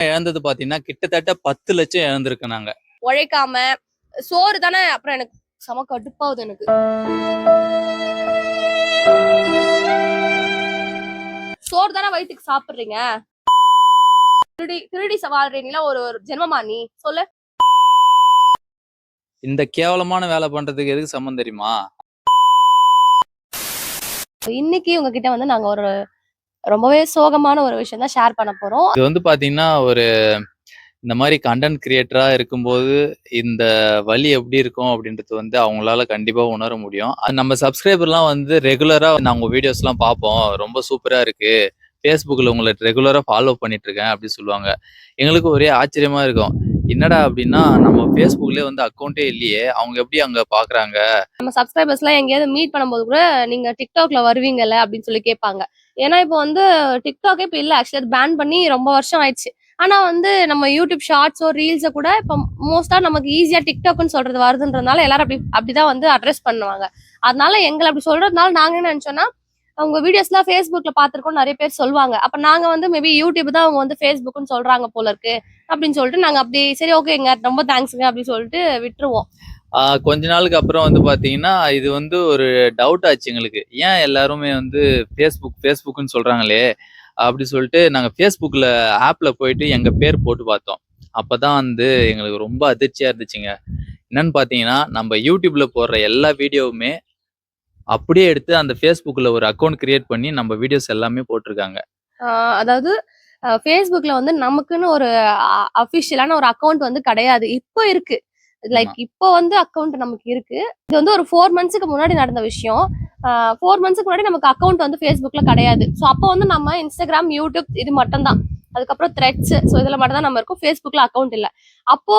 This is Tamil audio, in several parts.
இழந்தது பாத்தீங்கன்னா கிட்டத்தட்ட பத்து லட்சம் இழந்திருக்கு நாங்க. உழைக்காம சோறு தானே அப்புறம் எனக்கு செம கடுப்பாகுது எனக்கு. சோறு தானே வயிற்றுக்கு சாப்பிடுறீங்க? திருடி திருடி வாழ்றீங்களா ஒரு ஒரு ஜென்மமா நீ? சொல்லு. இந்த கேவலமான வேலை பண்றதுக்கு எதுக்கு சம்மந்தம் தெரியுமா? இன்னைக்கு உங்ககிட்ட வந்து நாங்க ஒரு ரொம்பவே சோகமான ஒரு விஷயம் தான் ஷேர் பண்ண போறோம். இது வந்து பாத்தீங்கன்னா ஒரு இந்த மாதிரி கண்டென்ட் கிரியேட்டரா இருக்கும்போது இந்த வலி எப்படி இருக்கும் அப்படின்றது வந்து அவங்களால கண்டிப்பா உணர முடியும். அது நம்ம சப்ஸ்கிரைபர்லாம் வந்து ரெகுலரா நாங்கள் வீடியோஸ்லாம் வீடியோஸ் எல்லாம் பார்ப்போம். ரொம்ப சூப்பரா இருக்கு. ஃபேஸ்புக்கில் உங்களை ரெகுலராக ஃபாலோ பண்ணிட்டு இருக்கேன் அப்படி சொல்லுவாங்க. எங்களுக்கு ஒரே ஆச்சரியமா இருக்கும். என்னடா அப்படின்னா நம்ம ஃபேஸ்புக்லேயே வந்து அக்கௌண்ட்டே இல்லையே அவங்க எப்படி அங்கே பார்க்குறாங்க நம்ம சப்ஸ்கிரைபர்ஸ்லாம் எங்கேயாவது மீட் பண்ணும்போது கூட நீங்கள் டிக்டாக்ல வருவீங்கல்ல அப்படின்னு சொல்லி கேட்பாங்க. ஏன்னா இப்போ வந்து டிக்டாக்கே இப்போ இல்லை. ஆக்சுவலி பேன் பண்ணி ரொம்ப வருஷம் ஆயிடுச்சு. ஆனால் வந்து நம்ம யூடியூப் ஷார்ட்ஸோ ரீல்ஸோ கூட இப்போ மோஸ்ட்டாக நமக்கு ஈஸியாக டிக்டாக்னு சொல்கிறது வருதுன்றதுனால எல்லாரும் அப்படி அப்படி தான் வந்து அட்ரஸ் பண்ணுவாங்க. அதனால எங்களை அப்படி சொல்கிறதுனால நாங்கள் என்ன நினச்சோன்னா அவங்க வீடியோஸ்லாம் ஃபேஸ்புக்கில் பார்த்துருக்கோம் நிறைய பேர் சொல்லுவாங்க. அப்போ நாங்கள் வந்து மேபி யூடியூப் தான் அவங்க வந்து ஃபேஸ்புக்குன்னு சொல்கிறாங்க போல இருக்கு. அப்படின்னு சொல்லிட்டு நாங்கள் அப்படி சரி ஓகேங்க ரொம்ப தேங்க்ஸுங்க அப்படின்னு சொல்லிட்டு விட்டுருவோம். கொஞ்ச நாளுக்கு அப்புறம் வந்து பார்த்தீங்கன்னா இது வந்து ஒரு டவுட் ஆச்சு எங்களுக்கு. ஏன் எல்லாருமே வந்து ஃபேஸ்புக் ஃபேஸ்புக்குன்னு சொல்கிறாங்களே அப்படி சொல்லிட்டு நாங்கள் ஃபேஸ்புக்கில் ஆப்பில் போயிட்டு எங்கள் பேர் போட்டு பார்த்தோம். அப்போ தான் வந்து எங்களுக்கு ரொம்ப அதிர்ச்சியாக இருந்துச்சுங்க. என்னன்னு பார்த்தீங்கன்னா நம்ம யூடியூப்பில் போடுற எல்லா வீடியோவுமே அப்படியே எடுத்து அந்த ஃபேஸ்புக்ல ஒரு அக்கௌண்ட் கிரியேட் பண்ணி நம்ம வீடியோஸ் எல்லாமே போட்டிருக்காங்க. அதாவது ஃபேஸ்புக்ல வந்து நமக்குன்னு ஒரு அஃபிஷியலான ஒரு அக்கௌண்ட் வந்து கிடையாது. இப்போ இருக்கு. லைக் இப்போ வந்து அக்கௌண்ட் நமக்கு இருக்கு. இது வந்து ஒரு ஃபோர் மந்த்ஸ்க்கு முன்னாடி நடந்த விஷயம். ஃபோர் மந்த்ஸ்க்கு முன்னாடி நமக்கு அக்கௌண்ட் வந்து ஃபேஸ்புக்ல கிடையாது. ஸோ அப்போ வந்து நம்ம இன்ஸ்டாகிராம் யூடியூப் இது மட்டும் தான் அதுக்கப்புறம் த்ரெட்ஸ் ஸோ இதுல மட்டும் தான் நம்ம இருக்கும். ஃபேஸ்புக்ல அக்கௌண்ட் இல்லை. அப்போ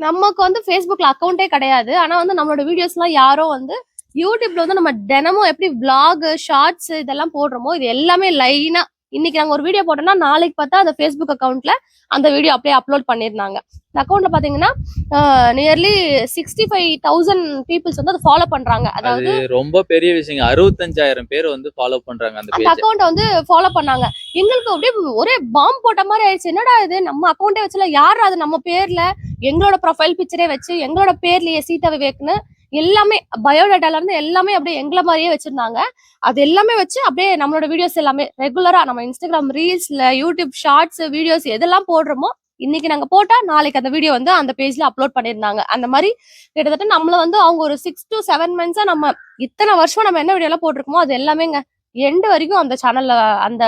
நமக்கு வந்து ஃபேஸ்புக்ல அக்கௌண்ட்டே கிடையாது. ஆனா வந்து நம்மளோட வீடியோஸ்லாம் யாரோ வந்து யூடியூப்ல வந்து நம்ம தினமும் எப்படி vlog ஷார்ட்ஸ் இதெல்லாம் போடுறோமோ இது எல்லாமே லைனா இன்னைக்கு நாங்க ஒரு வீடியோ போட்டோம்னா நாளைக்கு பார்த்தா அந்த ஃபேஸ்புக் அக்கௌண்ட்ல அந்த வீடியோ அப்படியே அப்லோட் பண்ணிருந்தாங்க. இந்த அக்கௌண்ட்ல பாத்தீங்கன்னா nearly sixty five thousand peoples வந்து அதை ஃபாலோ பண்றாங்க. அதாவது அது ரொம்ப பெரிய விஷயங்க. அறுபத்தஞ்சாயிரம் பேர் வந்து ஃபாலோ பண்றாங்க அந்த அக்கௌண்ட்டை வந்து ஃபாலோ பண்ணாங்க. எங்களுக்கு அப்படியே ஒரே பாம் போட்ட மாதிரி ஆயிடுச்சு. என்னடா இது? நம்ம அக்கௌண்ட்டே வச்சுல யார் அது? நம்ம பேர்ல எங்களோட ப்ரொஃபைல் பிக்சரே வச்சு எங்களோட பேர்லயே சீதா விவேக்னு எல்லாமே பயோடேட்டால இருந்து எல்லாமே அப்படியே எங்களை மாதிரியே வச்சிருந்தாங்க. அது எல்லாமே வச்சு அப்படியே நம்மளோட வீடியோஸ் எல்லாமே ரெகுலரா நம்ம இன்ஸ்டாகிராம் ரீல்ஸ்ல யூடியூப் ஷார்ட்ஸ் வீடியோஸ் எதெல்லாம் போடுறோமோ இன்னைக்கு நாங்க போட்டா நாளைக்கு அந்த வீடியோ வந்து அந்த பேஜ்ல அப்லோட் பண்ணிருந்தாங்க. அந்த மாதிரி கிட்டத்தட்ட நம்மள வந்து அவங்க ஒரு சிக்ஸ் டு செவன் மந்த்ஸா நம்ம இத்தனை வருஷம் நம்ம என்ன வீடியோ எல்லாம் போட்டிருக்கோமோ அது எல்லாமேங்க. எண்டு வரைக்கும் அந்த சேனல்ல அந்த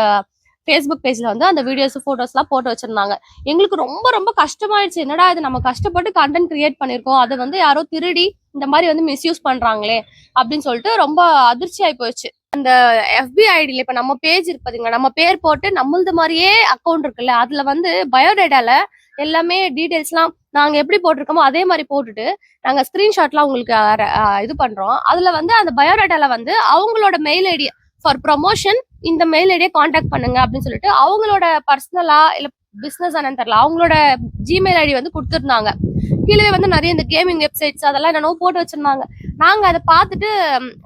ஃபேஸ்புக் பேஜ்ல வந்து அந்த வீடியோஸ் போட்டோஸ்லாம் போட்டு வச்சிருந்தாங்க. எங்களுக்கு ரொம்ப ரொம்ப கஷ்டமாயிடுச்சு. என்னடா இது? நம்ம கஷ்டப்பட்டு கண்டென்ட் கிரியேட் பண்ணிருக்கோம். அதை வந்து யாரோ திருடி இந்த மாதிரி வந்து மிஸ்யூஸ் பண்றாங்களே அப்படின்னு சொல்லிட்டு ரொம்ப அதிர்ச்சி ஆகி அந்த எஃபி ஐடியில் இப்போ நம்ம பேஜ் இருப்பதுங்க நம்ம பேர் போட்டு நம்மளது மாதிரியே அக்கௌண்ட் இருக்குல்ல அதில் வந்து பயோடேட்டால எல்லாமே டீட்டெயில்ஸ்லாம் நாங்கள் எப்படி போட்டிருக்கோமோ அதே மாதிரி போட்டுட்டு நாங்கள் ஸ்க்ரீன்ஷாட்லாம் உங்களுக்கு இது பண்ணுறோம் அதில் வந்து அந்த பயோடேட்டால வந்து அவங்களோட மெயில் ஐடி ஃபார் ப்ரொமோஷன் இந்த மெயில் ஐடியை காண்டாக்ட் பண்ணுங்க அப்படின்னு சொல்லிட்டு அவங்களோட பர்சனலா இல்லை பிஸ்னஸ் என்னன்னு தெரியல அவங்களோட ஜிமெயில் ஐடி வந்து கொடுத்துருந்தாங்க. கீழே வந்து நிறைய இந்த கேமிங் வெப்சைட்ஸ் அதெல்லாம் என்னென்னவோ போட்டு வச்சிருந்தாங்க. நாங்க அதை பார்த்துட்டு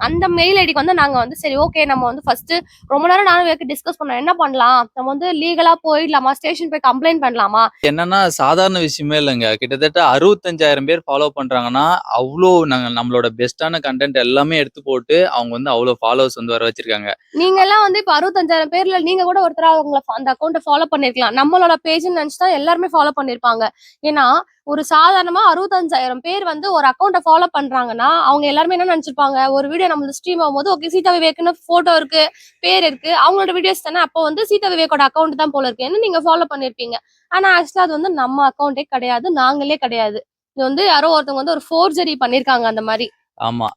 அந்த மெயில் ஐடிக்கு வந்து நாங்க வந்து சரி ஓகே நம்ம வந்து ஃபர்ஸ்ட் ரொம்ப நேரம் நானும் டிஸ்கஸ் பண்ணோம் என்ன பண்ணலாம்? நம்ம வந்து லீகலா போயிடலாமா? ஸ்டேஷன் போய் கம்ப்ளைண்ட் பண்ணலாமா? என்னன்னா சாதாரண விஷயமே இல்லைங்க. கிட்டத்தட்ட அறுபத்தஞ்சாயிரம் பேர் ஃபாலோ பண்றாங்கன்னா அவ்வளோ நாங்க நம்மளோட பெஸ்டான கண்டென்ட் எல்லாமே எடுத்து போட்டு அவங்க வந்து அவ்வளோ ஃபாலோவர்ஸ் வந்து வர வச்சிருக்காங்க. நீங்க எல்லாம் வந்து இப்ப அறுபத்தஞ்சாயிரம் பேர்ல நீங்க கூட ஒருத்தரா அவங்கள அந்த அக்கௌண்ட்டை ஃபாலோ பண்ணிருக்கலாம். நம்மளோட பேஜ்னு நினைச்சுதான் எல்லாருமே ஃபாலோ பண்ணிருப்பாங்க. ஏன்னா ஒரு சாதாரணமா அறுபத்தஞ்சாயிரம் பேர் வந்து ஒரு அக்கௌண்ட்டை ஃபாலோ பண்றாங்கன்னா அவங்க எல்லாருமே என்ன நினைச்சிருப்பாங்க? ஒரு வீடியோ நம்ம ஸ்ட்ரீம் ஆகும்போது ஓகே சீதா விவேக்னு போட்டோ இருக்கு பேர் இருக்கு அவங்களோட வீடியோஸ் தானே? அப்போ வந்து சீதா விவேக்கோட அக்கௌண்ட் தான் போல இருக்குன்னு நீங்க ஃபாலோ பண்ணிருப்பீங்க? ஆனா ஆக்சுவலா அது வந்து நம்ம அக்கௌண்ட்டே கிடையாது நாங்களே கிடையாது. இது வந்து யாரோ ஒருத்தவங்க வந்து ஒரு ஃபோர்ஜரி பண்ணிருக்காங்க அந்த மாதிரி. ஆமா.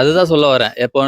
அதுதான் சொல்ல வரேன். இப்போ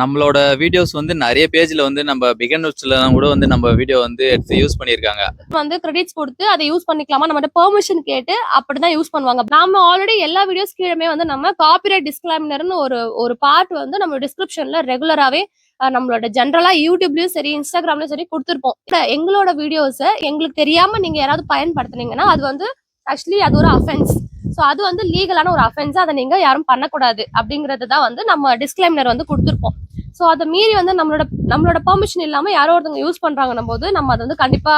நம்மளோட வீடியோஸ் வந்து நிறைய பேஜ்ல வந்து நம்ம பிகனர்ஸ்ல கூட வந்து நம்ம வீடியோ வந்து எடுத்து யூஸ் பண்ணிருக்காங்க வந்து கிரெடிட்ஸ் கொடுத்து அதை யூஸ் பண்ணிக்கலாமா? நம்ம பெர்மிஷன் கேட்டு அப்படிதான் யூஸ் பண்ணுவாங்க. நாம ஆல்ரெடி எல்லா வீடியோஸ் கீழமே வந்து நம்ம காப்பிரைட் டிஸ்கிளைமர்னு ஒரு ஒரு பார்ட் வந்து நம்ம டிஸ்கிரிப்ஷன்ல ரெகுலராவே நம்மளோட ஜென்ரலா யூடியூப்லயும் சரி இன்ஸ்டாகிராம்லயும் சரி கொடுத்துருப்போம். எங்களோட வீடியோஸை எங்களுக்கு தெரியாம நீங்க யாராவது பயன்படுத்துனீங்கன்னா அது வந்து ஆக்சுவலி அது ஒரு அஃபென்ஸ் ஸோ அது வந்து லீகலான ஒரு அஃபென்ஸ் அதை நீங்க யாரும் பண்ணக்கூடாது அப்படிங்கிறது தான் வந்து நம்ம டிஸ்கிளைமர் வந்து கொடுத்துருப்போம் ஸோ அதை மீறி வந்து நம்மளோட நம்மளோட பெர்மிஷன் இல்லாம யாரோ ஒருத்தவங்க யூஸ் பண்றாங்கன்னும் போது நம்ம அதை வந்து கண்டிப்பா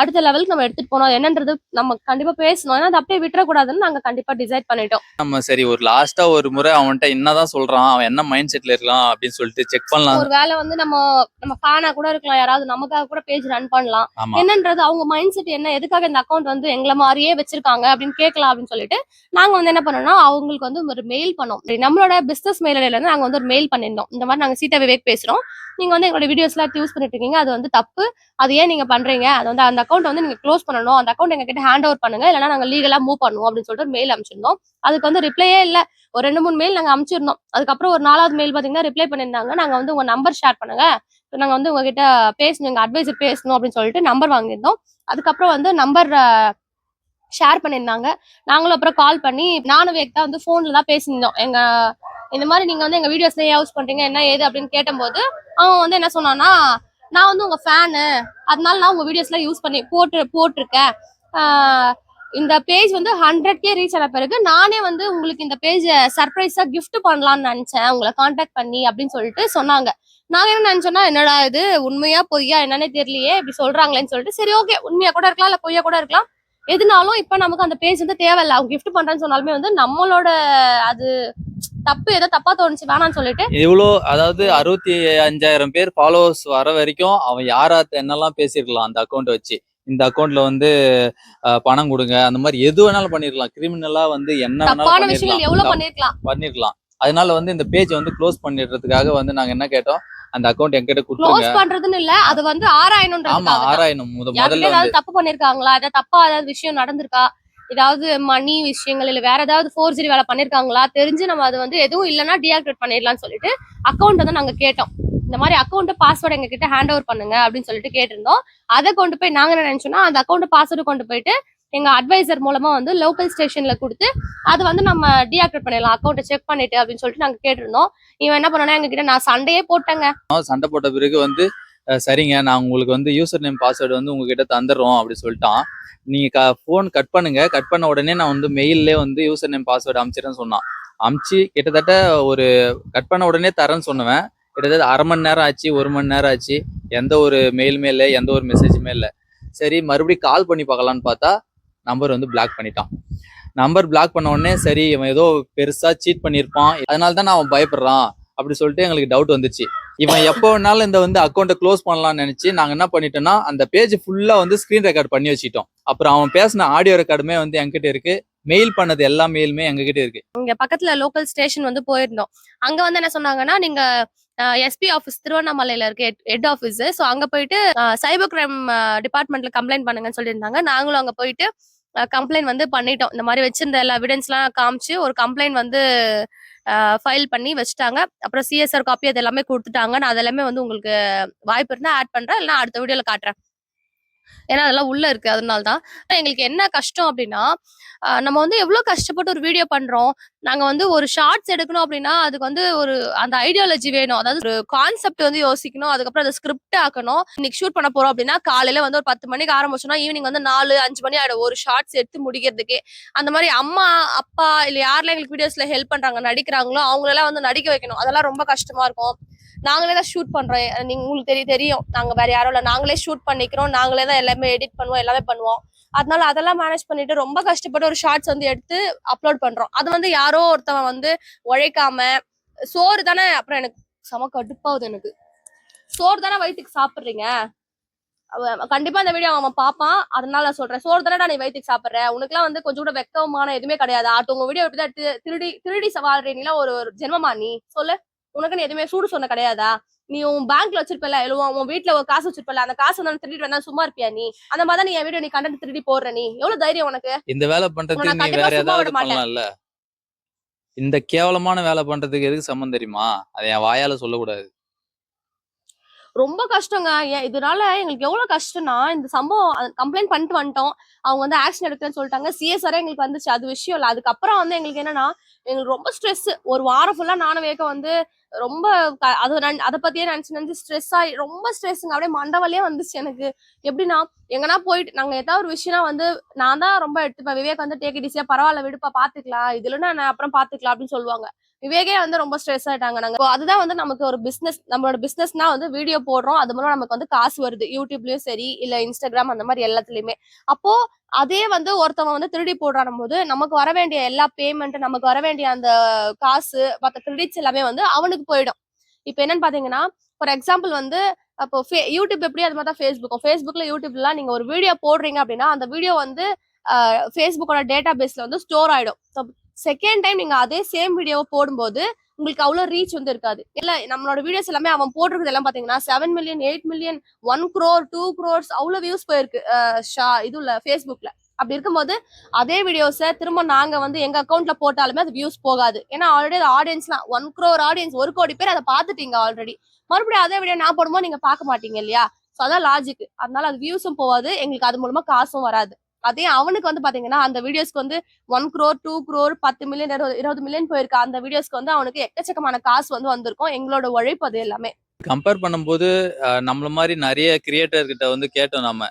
அடுத்த லெவலுக்கு நம்ம எடுத்துட்டு போனோம். என்னன்றது நம்ம கண்டிப்பா பேசணும். ஏன்னா அது அப்படியே விட்டுறக்கூடாதுன்னு நாங்க கண்டிப்பா டிசைட் பண்ணிட்டோம். நம்ம சரி ஒரு லாஸ்டா ஒரு முறை அவன்கிட்ட என்னதான் சொல்றான் அவன் என்ன மைண்ட் செட்ல இருக்கலாம் அப்படின்னு சொல்லிட்டு செக் பண்ணலாம். ஒரு வேளை வந்து நம்ம நம்ம ஃபேனா கூட இருக்கலாம். யாராவது நமக்காக கூட பேஜ் ரன் பண்ணலாம். என்னன்றது அவங்க மைண்ட் செட் என்ன எதுக்காக இந்த அக்கௌண்ட் வந்து எங்களை மாதிரியே வச்சிருக்காங்க அப்படின்னு கேட்கலாம் அப்படின்னு சொல்லிட்டு நாங்க வந்து என்ன பண்ணோம்னா அவங்களுக்கு வந்து ஒரு மெயில் பண்ணோம். நம்மளோட பிசினஸ் மெயில் இருந்து நாங்க வந்து ஒரு மெயில் பண்ணிருந்தோம் இந்த மாதிரி நாங்க சீட்டா விவேக் பேசுறோம். நீங்க வந்து எங்களோட வீடியோஸ் எல்லாம் யூஸ் பண்ணிட்டு இருக்கீங்க அது வந்து தப்பு. அது ஏன் நீங்க பண்றீங்க? அது வந்து அந்த அக்கௌண்ட் வந்து நீங்க க்ளோஸ் பண்ணணும். அந்த அக்கௌண்ட் எங்ககிட்ட ஹேண்ட் ஓவர் பண்ணுங்க. இல்லைன்னா நாங்க லீகலா மூவ் பண்ணுவோம் அப்படின்னு சொல்லிட்டு மெயில் அனுப்பிச்சிருந்தோம். அதுக்கு வந்து ரிப்ளையே இல்ல. ஒரு ரெண்டு மூணு மெயில் நாங்க அனுப்பிச்சிருந்தோம். அதுக்கப்புறம் ஒரு நாலாவது மெயில் பாத்தீங்கன்னா ரிப்ளை பண்ணியிருந்தாங்க. நாங்க வந்து உங்க நம்பர் ஷேர் பண்ணுங்க. So, நாங்க வந்து உங்ககிட்ட பேசணும். எங்க அட்வைசர் பேசணும் அப்படின்னு சொல்லிட்டு நம்பர் வாங்கியிருந்தோம். அதுக்கப்புறம் வந்து நம்பர் ஷேர் பண்ணியிருந்தாங்க. நாங்களும் அப்புறம் கால் பண்ணி நானும் வேக் தான் வந்து ஃபோனில் தான் பேசியிருந்தோம். எங்க இந்த மாதிரி நீங்க வந்து எங்க வீடியோஸ்ல யூஸ் பண்றீங்க என்ன ஏது அப்படின்னு கேட்டபோது அவன் வந்து என்ன சொன்னான்னா நான் வந்து உங்க ஃபேனு அதனால நான் உங்க வீடியோஸ்ல யூஸ் பண்ணி போட்டு போட்டிருக்கேன். இந்த பேஜ் வந்து ஹண்ட்ரட் கே ரீச் ஆன பிறகு நானே வந்து உங்களுக்கு இந்த பேஜ் சர்ப்ரைஸா கிஃப்ட் பண்ணலாம்னு நினைச்சேன். உங்களை காண்டாக்ட் பண்ணி அப்படின்னு சொல்லிட்டு சொன்னாங்க. நாங்க என்ன நினைச்சோம்னா என்னடா இது? உண்மையா பொய்யா? என்னன்னே தெரியலையே. இப்படி சொல்றாங்களேன்னு சொல்லிட்டு சரி ஓகே உண்மையா கூட இருக்கலாம் இல்ல பொய்யா கூட இருக்கலாம். எதுனாலும் இப்ப நமக்கு அந்த பேஜ் வந்து தேவையில்ல. அவங்க கிஃப்ட் பண்றேன்னு சொன்னாலுமே வந்து நம்மளோட அது தப்பு ஏதோ தப்பா தோணுச்சு வேணாம்னு சொல்லிட்டு. இவ்வளோ அதாவது அறுபத்தி அஞ்சாயிரம் பேர் ஃபாலோவர்ஸ் வர வரைக்கும் அவன் யாரா என்னெல்லாம் பேசியிருக்கலாம் அந்த அக்கௌண்ட் வச்சு. இந்த அக்கௌண்ட்ல வந்து பணம் கொடுங்க அந்த மாதிரி எது வேணாலும் பண்ணிருக்கலாம். கிரிமினலா வந்து என்ன பண்ணிருக்கலாம். பண்ணிருக்கலாம்? அதனால வந்து இந்த பேஜ் வந்து க்ளோஸ் பண்ணிடுறதுக்காக வந்து நாங்க என்ன கேட்டோம் அந்த அக்கௌண்ட் என்கிட்ட கொடுத்துருங்க. க்ளோஸ் பண்றதுன்னு இல்ல அது வந்து ஆமா ஆராயணும்ன்றதுக்காக ஆராயணும். முத முதல்ல தப்பு பண்ணிருக்காங்களா? ஏதாவது தப்பா ஏதாவது விஷயம் நடந்திருக்கா? ஏதாவது மணி விஷயங்கள் இல்ல வேற ஏதாவது ஃபோர்ஜரி வேலை பண்ணிருக்காங்களா? தெரிஞ்சு நம்ம அது வந்து எதுவும் இல்லைன்னா டீஆக்டிவேட் பண்ணிடலாம்னு சொல்லிட்டு அக்கௌண்ட் வந்து நாங்க கேட்டோம். இந்த மாதிரி அக்கௌண்ட் பாஸ்வேர்டு எங்க கிட்ட ஹேண்ட் ஓவர் பண்ணுங்க அப்படின்னு சொல்லிட்டு கேட்டிருந்தோம். அதை கொண்டு போய் நாங்க என்ன நினைச்சோம்னா அந்த அக்கௌண்ட் பாஸ்வேர்டு கொண்டு போயிட்டு எங்க அட்வைசர் மூலமா வந்து லோக்கல் ஸ்டேஷன்ல கொடுத்து அது வந்து நம்ம டீஆக்டிவேட் பண்ணிடலாம் அக்கௌண்ட்டை செக் பண்ணிட்டு அப்படின்னு சொல்லிட்டு நாங்க கேட்டிருந்தோம். இவன் என்ன பண்ணனா எங்க கிட்ட நான் சண்டையே போட்டேங்க. சண்டை போட்ட பிறகு வந்து சரிங்க நான் உங்களுக்கு வந்து யூசர் நேம் பாஸ்வேர்டு வந்து உங்ககிட்ட தந்துடுறோம் அப்படி சொல்லிட்டான். நீங்க ஃபோன் கட் பண்ணுங்க. கட் பண்ண உடனே நான் வந்து மெயிலே வந்து யூசர் நேம் பாஸ்வேர்டு அனுப்பிச்சிடுறேன்னு சொன்னான். அமுச்சு கிட்டத்தட்ட ஒரு கட் பண்ண உடனே தரேன்னு சொன்னுவேன். கிட்டத்தட்ட அரை மணி நேரம் ஆச்சு ஒரு மணி நேரம் ஆச்சு. எந்த ஒரு மெயிலுமே இல்லை எந்த ஒரு மெசேஜுமே இல்லை சரி மறுபடியும் கால் பண்ணி பார்க்கலான்னு பார்த்தா நம்பர் வந்து பிளாக் பண்ணிட்டான். நம்பர் பிளாக் பண்ண உடனே சரி இவன் ஏதோ பெருசாக சீட் பண்ணியிருப்பான். அதனால தான் நான் அவன் பயப்படுறான். அப்படி சொல்லிட்டு எங்களுக்கு டவுட் வந்துச்சு. இவன் எப்போ வேணாலும் இந்த வந்து அக்கௌண்ட்டை க்ளோஸ் பண்ணலாம்னு நினைச்சு நாங்க என்ன பண்ணிட்டோம்னா அந்த பேஜ் ஃபுல்லா வந்து ஸ்கிரீன் ரெக்கார்ட் பண்ணி வச்சிட்டோம். அப்புறம் அவன் பேசின ஆடியோ ரெக்கார்டுமே வந்து என்கிட்ட இருக்கு. மெயில் பண்ணது எல்லா மெயிலுமே எங்ககிட்ட இருக்கு. இங்க பக்கத்துல லோக்கல் ஸ்டேஷன் வந்து போயிருந்தோம். அங்க வந்து என்ன சொன்னாங்கன்னா நீங்க எஸ்பி ஆஃபீஸ் திருவண்ணாமலையில இருக்கு ஹெட் ஆஃபீஸ் ஸோ அங்க போயிட்டு சைபர் கிரைம் டிபார்ட்மெண்ட்ல கம்ப்ளைண்ட் பண்ணுங்கன்னு சொல்லியிருந்தாங்க. நாங்களும் அங்க போயிட்டு கம்ப்ளைண்ட் வந்து பண்ணிட்டோம். இந்த மாதிரி வச்சிருந்த எல்லா எவிடன்ஸ்லாம் காமிச்சு ஒரு கம்ப்ளைண்ட் வந்து ஃபைல் பண்ணி வச்சுட்டாங்க. அப்புறம் சிஎஸ்ஆர் காப்பி அது எல்லாமே கொடுத்துட்டாங்க. நான் அதெல்லாமே வந்து உங்களுக்கு வாய்ப்பு இருந்தால் ஆட் பண்றேன். இல்லைனா அடுத்த வீடியோவில் காட்டுறேன். ஏன்னா அதெல்லாம் உள்ள இருக்கு. அதனால தான் எங்களுக்கு என்ன கஷ்டம் அப்படின்னா நம்ம வந்து எவ்வளவு கஷ்டப்பட்டு ஒரு வீடியோ பண்றோம். நாங்க வந்து ஒரு ஷார்ட்ஸ் எடுக்கணும் அப்படின்னா அதுக்கு வந்து ஒரு அந்த ஐடியாலஜி வேணும். அதாவது ஒரு கான்செப்ட் வந்து யோசிக்கணும். அதுக்கப்புறம் அதை ஸ்கிரிப்ட் ஆக்கணும். இன்னைக்கு ஷூட் பண்ண போறோம் அப்படின்னா காலையில வந்து ஒரு பத்து மணிக்கு ஆரம்பிச்சோம்னா ஈவினிங் வந்து நாலு அஞ்சு மணி ஆயிடும். ஒரு ஷார்ட்ஸ் எடுத்து முடிக்கிறதுக்கே. அந்த மாதிரி அம்மா அப்பா இல்ல யாரெல்லாம் எங்களுக்கு வீடியோஸ்ல ஹெல்ப் பண்றாங்க நடிக்கிறாங்களோ அவங்களெல்லாம் வந்து நடிக்க வைக்கணும். அதெல்லாம் ரொம்ப கஷ்டமா இருக்கும். நாங்களே தான் ஷூட் பண்றோம். நீங்க உங்களுக்கு தெரிய தெரியும். நாங்க வேற யாரும் இல்ல. நாங்களே ஷூட் பண்ணிக்கிறோம். நாங்களே தான் எல்லாமே எடிட் பண்ணுவோம். எல்லாமே பண்ணுவோம். அதனால அதெல்லாம் மேனேஜ் பண்ணிட்டு ரொம்ப கஷ்டப்பட்டு ஒரு ஷார்ட்ஸ் வந்து எடுத்து அப்லோட் பண்றோம். அது வந்து யாரோ ஒருத்தவன் வந்து உழைக்காம சோறு தானே? அப்புறம் எனக்கு செம கடுப்பாகுது எனக்கு. சோறு தானே வயிற்றுக்கு சாப்பிட்றீங்க? அவன் கண்டிப்பா இந்த வீடியோ அவன் பார்ப்பான். அதனால நான் சொல்றேன். சோறு தானடா நீ வயிற்றுக்கு சாப்பிட்ற? உனக்குலாம் வந்து கொஞ்சம் கூட வெக்கமான எதுவுமே கிடையாது. அடுத்தவங்க வீடியோ எப்படிதான் திருடி திருடி சவால்றீங்களா? ஒரு ஒரு ஜென்மமா நீ? சொல்லு. உனக்கு நீ எதுவுமே சூடு சொன்ன கிடையாதா? நீ உன் பேங்க்ல வச்சிருப்பல இல்ல உன் வீட்ல ஒரு காசு வச்சிருப்பல அந்த காசு வந்து திருடிட்டு வந்தா சும்மா இருப்பியா நீ? அந்த மாதிரி தான் நீ என் வீடியோ நீ கண்டென்ட் திருடி போடுற நீ. எவ்வளவு தைரியம் உனக்கு? இந்த வேலை பண்றதுக்கு நீ வேற ஏதாவது. பண்ணலாம்ல. இந்த கேவலமான வேலை பண்றதுக்கு எதுக்கு சம்மந்தம் தெரியுமா? அதை என் வாயால சொல்லக்கூடாது. ரொம்ப கஷ்டங்க. இதனால எங்களுக்கு எவ்வளவு கஷ்டம்னா இந்த சம்பவம் கம்ப்ளைண்ட் பண்ணிட்டு வந்துட்டோம். அவங்க வந்து ஆக்ஷன் எடுக்கிறேன்னு சொல்லிட்டாங்க. சிஎஸ்ஆர் எங்களுக்கு வந்துச்சு. அது விஷயம் இல்ல. அதுக்கப்புறம் வந்து எங்களுக்கு என்னன்னா எங்களுக்கு ரொம்ப ஸ்ட்ரெஸ் ஒரு வாரம் ஃபுல்லா நானும் வேக வந்து ரொம்ப அது அதை பத்தியே நினைச்சு நினைச்சு ஸ்ட்ரெஸ் ஆகி ரொம்ப ஸ்ட்ரெஸ்ஸுங்க அப்படியே மண்டவலையே வந்துச்சு எனக்கு. எப்படின்னா எங்கன்னா போயிட்டு நாங்க ஏதாவது ஒரு விஷயம்னா வந்து நான் தான் ரொம்ப எடுத்துப்பேன். விவேக் வந்து டேக் இடிசியா பரவாயில்ல விடுப்பா பாத்துக்கலாம். இதுல நான் அப்புறம் பாத்துக்கலாம் அப்படின்னு சொல்லுவாங்க. விவேகே வந்து ரொம்ப ஸ்ட்ரெஸ் ஆயிட்டாங்க. நாங்க அதுதான் வந்து நமக்கு ஒரு பிசினஸ் நம்மளோட பிசினஸ்னா வந்து வீடியோ போடுறோம். அது மூலம் நமக்கு வந்து காசு வருது. யூடியூப்லயும் சரி இல்ல இன்ஸ்டாகிராம் அந்த மாதிரி எல்லாத்துலயுமே. அப்போ அதே வந்து ஒருத்தவங்க வந்து திருடி போடுறான் போது நமக்கு வர வேண்டிய எல்லா பேமெண்ட் நமக்கு வர வேண்டிய அந்த காசு மற்ற கிரெடிட்ஸ் எல்லாமே வந்து அவனுக்கு போயிடும். இப்போ என்னன்னு பாத்தீங்கன்னா ஃபார் எக்ஸாம்பிள் வந்து அப்போ ஃபே- யூடியூப் எப்படி அது மாதிரி தான் ஃபேஸ்புக்கும் ஃபேஸ்புக்ல யூடியூப்லாம் நீங்க ஒரு வீடியோ போடுறீங்க அப்படின்னா அந்த வீடியோ வந்து ஃபேஸ்புக்கோட டேட்டா பேஸ்ல வந்து ஸ்டோர் ஆயிடும். செகண்ட் டைம் நீங்க அதே சேம் வீடியோவை போடும்போது உங்களுக்கு அவ்வளவு ரீச் வந்து இருக்காது. இல்ல நம்மளோட வீடியோஸ் எல்லாமே அவன் போட்டிருக்கிறது எல்லாம் பாத்தீங்கன்னா seven million eight million one crore two crores அவ்வளவு வியூஸ் போயிருக்கு. ஷா ஷா இல்லை ஃபேஸ்புக்கில் அப்படி இருக்கும்போது அதே வீடியோஸை திரும்ப நாங்க வந்து எங்க அக்கௌண்ட்ல போட்டாலுமே அது வியூஸ் போகாது. ஏன்னா ஆல்ரெடி அது ஆடியன்ஸ்லாம் ஒன் க்ரோர் ஆடியன்ஸ் ஒரு கோடி பேர் அதை பார்த்துட்டீங்க ஆல்ரெடி மறுபடியும் அதே வீடியோ நான் போடும்போது நீங்க பார்க்க மாட்டீங்க இல்லையா? ஸோ அதான் லாஜிக் அதனால அது வியூஸும் போகாது. எங்களுக்கு அது மூலமா காசும் வராது. அதே அவனுக்கு வந்து பாத்தீங்கன்னா அந்த வீடியோஸ்க்கு வந்து ஒன் க்ரோர் டூ க்ரோர் பத்து மில்லியன் இருபது இருபது மில்லியன் போயிருக்கு அந்த வீடியோஸ்க்கு வந்து அவனுக்கு எக்கச்சக்கமான காசு வந்து வந்திருக்கும். எங்களோட உழைப்பு அது எல்லாமே. கம்பேர் பண்ணும்போது நம்மள மாதிரி நிறைய கிரியேட்டர் கிட்ட வந்து கேட்டோம் நம்ம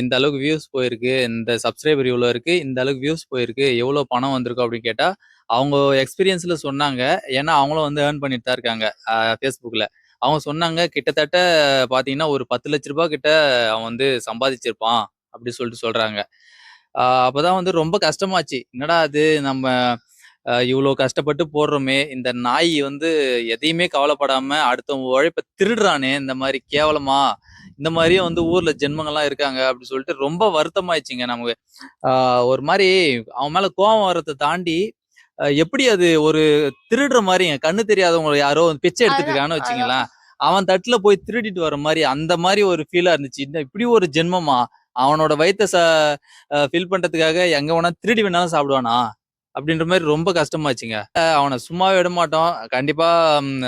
இந்த அளவுக்கு வியூஸ் போயிருக்கு இந்த சப்ஸ்கிரைபர் இவ்வளோ இருக்கு இந்த அளவுக்கு வியூஸ் போயிருக்கு எவ்வளோ பணம் வந்திருக்கும் அப்படின்னு கேட்டால் அவங்க எக்ஸ்பீரியன்ஸில் சொன்னாங்க. ஏன்னா அவங்களும் வந்து ஏர்ன் பண்ணிட்டு தான் இருக்காங்க ஃபேஸ்புக்கில் அவங்க சொன்னாங்க கிட்டத்தட்ட பார்த்தீங்கன்னா ஒரு பத்து லட்ச ரூபா கிட்ட அவன் வந்து சம்பாதிச்சிருப்பான். அப்படி சொல்லிட்டு சொல்றாங்க. அப்பதான் வந்து ரொம்ப கஷ்டமாச்சு. என்னடா அது நம்ம இவ்வளோ கஷ்டப்பட்டு போடுறோமே. இந்த நாய் வந்து எதையுமே கவலைப்படாம அடுத்தவங்க உழைப்ப திருடுறானே. இந்த மாதிரி கேவலமா? இந்த மாதிரியும் வந்து ஊர்ல ஜென்மங்கள்லாம் இருக்காங்க அப்படி சொல்லிட்டு ரொம்ப வருத்தமாயிடுச்சுங்க நமக்கு. ஆஹ் ஒரு மாதிரி அவன் மேல கோவம் வர்றதை தாண்டி எப்படி அது ஒரு திருடுற மாதிரி கண்ணு தெரியாதவங்க யாரோ பிச்சை எடுத்துட்டு இருக்கான்னு வச்சுங்களேன் அவன் தட்டுல போய் திருடிட்டு வர மாதிரி அந்த மாதிரி ஒரு ஃபீலா இருந்துச்சு. இந்த இப்படி ஒரு ஜென்மமா? அவனோட வயித்தை ச ஃபில் பண்றதுக்காக எங்க வேணா திருடி வேணாலும் சாப்பிடுவானா? அப்படின்ற மாதிரி ரொம்ப கஷ்டமாச்சுங்க அவனை சும்மாவே விட மாட்டோம். கண்டிப்பா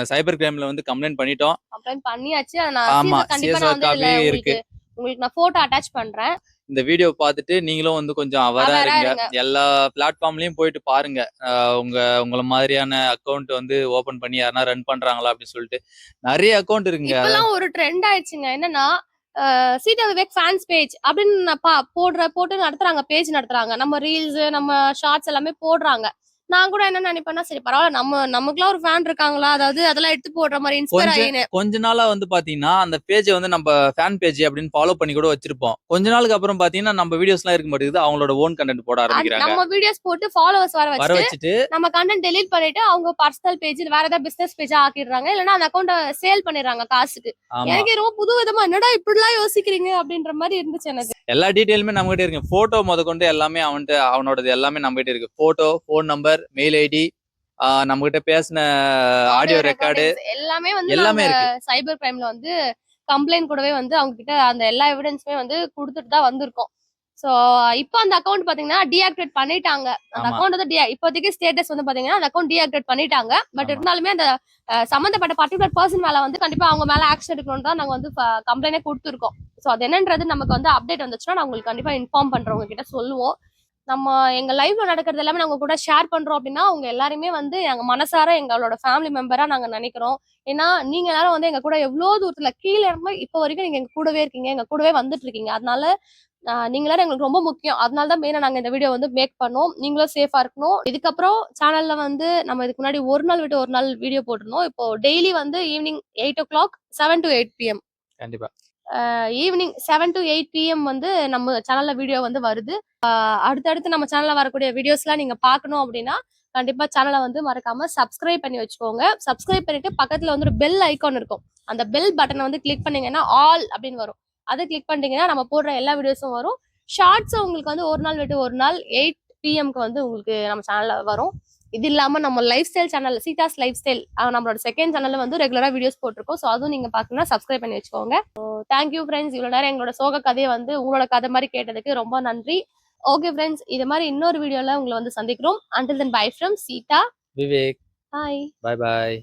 சைபர் கிரைம்ல வந்து கம்ப்ளைண்ட் பண்ணிட்டோம். கம்ப்ளைண்ட் பண்ணியாச்சு. ஆமா, வந்து இதுல copy உங்களுக்கு நான் போட்டோ அட்டாச் பண்றேன். இந்த வீடியோ பார்த்துட்டு நீங்களும் வந்து கொஞ்சம் அவரா இருங்க. எல்லா பிளாட்ஃபார்ம்லயும் போயிட்டு பாருங்க. உங்க உங்கள மாதிரியான அக்கௌண்ட் வந்து ஓபன் பண்ணி யாருனா ரன் பண்றாங்களா அப்படின்னு சொல்லிட்டு. நிறைய அக்கௌண்ட் இருக்குங்க. ஒரு ட்ரெண்ட் ஆயிடுச்சுங்க. என்னன்னா சீதா விவேக் ஃபேன்ஸ் பேஜ் அப்படின்னு பா- போடுற போட்டு நடத்துறாங்க பேஜ் நடத்துறாங்க. நம்ம ரீல்ஸ் நம்ம ஷார்ட்ஸ் எல்லாமே போடுறாங்க. நான் கூட என்ன நினைப்பேன்னா சரி பரவாயில்ல நம்ம நமக்குலாம் ஒரு ஃபேன் இருக்காங்களா? அதாவது அதெல்லாம் எடுத்து போடுற மாதிரி இன்ஸ்பயர் ஆகினு கொஞ்ச நாளா வந்து பாத்தீங்கன்னா அந்த பேஜை வந்து நம்ம ஃபேன் பேஜ் அப்படின்னு ஃபாலோ பண்ணி கூட வச்சிருப்போம். கொஞ்ச நாளுக்கு அப்புறம் பாத்தீங்கன்னா நம்ம வீடியோஸ் எல்லாம் இருக்க மாட்டேங்குது. அவங்களோட ஓன் கண்டென்ட் போட ஆரம்பிக்கிறாங்க. நம்ம வீடியோஸ் போட்டு ஃபாலோவர்ஸ் வர வர வச்சு வச்சுட்டு நம்ம கண்டென்ட் டெலீட் பண்ணிட்டு அவங்க பர்சனல் பேஜ் வேற ஏதாவது பிசினஸ் பேஜா ஆக்கிடுறாங்க. இல்லைன்னா அந்த அக்கௌண்ட சேல் பண்ணிடுறாங்க காசுக்கு. எனக்கு ரொம்ப புது விதமா என்னடா இப்படிலாம் யோசிக்கிறீங்க? அப்படின்ற மாதிரி இருந்துச்சு எனக்கு. எல்லா டீட்டெயிலுமே நம்ம கிட்ட இருக்கு. போட்டோ முத கொண்டு எல்லாமே அவன்கிட்ட அவனோடது எல்லாமே நம்ம கிட்ட இருக்கு. Photo phone number mail ID நம்ம கிட்ட பேசின ஆடியோ ரெக்கார்டு எல்லாமே வந்து எல்லாமே சைபர் கிரைம்ல வந்து கம்ப்ளைண்ட் கூடவே வந்து அவங்க கிட்ட அந்த எல்லா எவிடன்ஸுமே வந்து கொடுத்துட்டு தான் வந்திருக்கோம். சோ இப்போ அந்த அக்கௌண்ட் பாத்தீங்கன்னா டீஆக்டிவேட் பண்ணிட்டாங்க. அந்த. அக்கௌண்ட் வந்து இப்போதைக்கு ஸ்டேட்டஸ் வந்து பாத்தீங்கன்னா அந்த அக்கௌண்ட் டீஆக்டிவேட் பண்ணிட்டாங்க. பட். இருந்தாலுமே அந்த சம்பந்தப்பட்ட பர்டிகுலர் பர்சன் மேல வந்து கண்டிப்பா அவங்க மேல ஆக்ஷன் எடுக்கணும் தான் நாங்க வந்து கம்ப்ளைண்டே கொடுத்துருக்கோம். சோ அது என்னன்றது நமக்கு வந்து அப்டேட் வந்துச்சுன்னா நான் உங்களுக்கு கண்டிப்பா இன்ஃபார்ம் பண்றவங்க கிட்ட சொல்லுவோம். நம்ம எங்க லைவ்ல நடக்கிறது எல்லாமே நாங்க கூட ஷேர் பண்றோம் அப்படின்னா அவங்க எல்லாருமே வந்து எங்க மனசார எங்களோட ஃபேமிலி மெம்பரா நாங்க நினைக்கிறோம். ஏன்னா நீங்க எல்லாரும் வந்து எங்க கூட எவ்வளவு தூரத்துல கீழே இருந்து இப்போ வரைக்கும் நீங்க எங்க கூடவே இருக்கீங்க எங்க கூடவே வந்துட்டு இருக்கீங்க அதனால நீங்களும் எங்களுக்கு ரொம்ப முக்கியம். அதனால தான் மெயினா நாங்க இந்த வீடியோ வந்து மேக் பண்ணோம். நீங்களும் சேஃபா இருக்கணும். இதுக்கப்புறம் சேனல்ல வந்து நம்ம இதுக்கு முன்னாடி ஒரு நாள் விட்டு ஒரு நாள் வீடியோ போட்டிருந்தோம். இப்போ டெய்லி வந்து evening eight o'clock seven to eight PM கண்டிப்பா. Evening seven to eight PM வந்து நம்ம சேனல்ல வீடியோ வந்து வருது. அடுத்தடுத்து நம்ம சேனல்ல வரக்கூடிய வீடியோஸ்லாம் நீங்க பார்க்கணும் அப்படின்னா கண்டிப்பா சேனலை வந்து மறக்காம சப்ஸ்கிரைப் பண்ணி வச்சுக்கோங்க. சப்ஸ்கிரைப் பண்ணிட்டு பக்கத்துல வந்து ஒரு பெல் ஐக்கான் இருக்கும். அந்த பெல் பட்டனை வந்து கிளிக் பண்ணீங்கன்னா ஆல் அப்படின்னு வரும். அதை கிளிக் பண்ணிட்டீங்கன்னா நம்ம போடுற எல்லா வீடியோஸும் வரும். ஷார்ட்ஸும் உங்களுக்கு வந்து ஒரு நாள் விட்டு ஒரு நாள் எயிட் பிஎம்க்கு வந்து உங்களுக்கு நம்ம சேனல்ல வரும். இது இல்லாம நம்ம life style channel Seetha's life style நம்மளோட செகண்ட் சேனல்ல வந்து ரெகுலரா வீடியோஸ் போட்டிருக்கோம். ஸோ அதுவும் நீங்க பார்க்கணும்னா சப்ஸ்கிரைப் பண்ணி வச்சுக்கோங்க. தேங்க்யூ ஃப்ரெண்ட்ஸ் இவ்வளோ நேரம் எங்களோட சோக கதையை வந்து உங்களோட கதை மாதிரி கேட்டதுக்கு ரொம்ப நன்றி. ஓகே ஃப்ரெண்ட்ஸ் இது மாதிரி இன்னொரு வீடியோல உங்களை வந்து சந்திக்கிறோம். Until then bye from Seetha Vivek. Bye bye bye